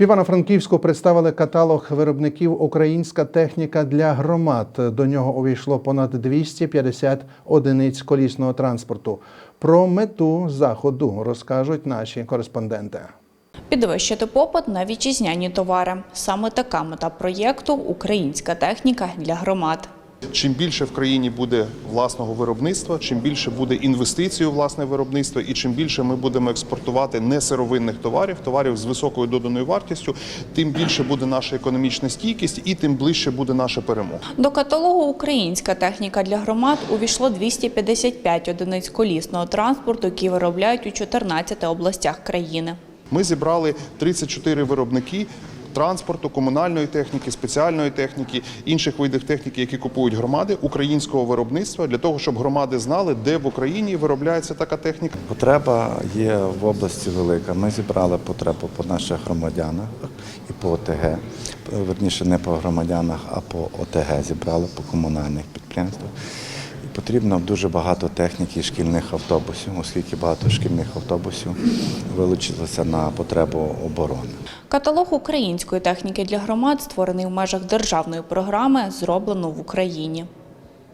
В Івано-Франківську представили каталог виробників Українська техніка для громад. До нього увійшло понад 250 одиниць колісного транспорту. Про мету заходу розкажуть наші кореспонденти. Підвищити попит на вітчизняні товари. Саме така мета проєкту Українська техніка для громад. Чим більше в країні буде власного виробництва, чим більше буде інвестицій у власне виробництво, і чим більше ми будемо експортувати несировинних товарів, товарів з високою доданою вартістю, тим більше буде наша економічна стійкість і тим ближче буде наша перемога. До каталогу Українська техніка для громад увійшло 255 одиниць колісного транспорту, які виробляють у 14 областях країни. Ми зібрали 34 виробники. Транспорту, комунальної техніки, спеціальної техніки, інших видів техніки, які купують громади українського виробництва, для того, щоб громади знали, де в Україні виробляється така техніка. Потреба є в області велика. Ми зібрали потребу по наших громадянах і по ОТГ. Верніше не по громадянах, а по ОТГ зібрали по комунальних підприємствах. Потрібно дуже багато техніки шкільних автобусів, оскільки багато шкільних автобусів вилучилося на потребу оборони. Каталог української техніки для громад створений в межах державної програми Зроблено в Україні.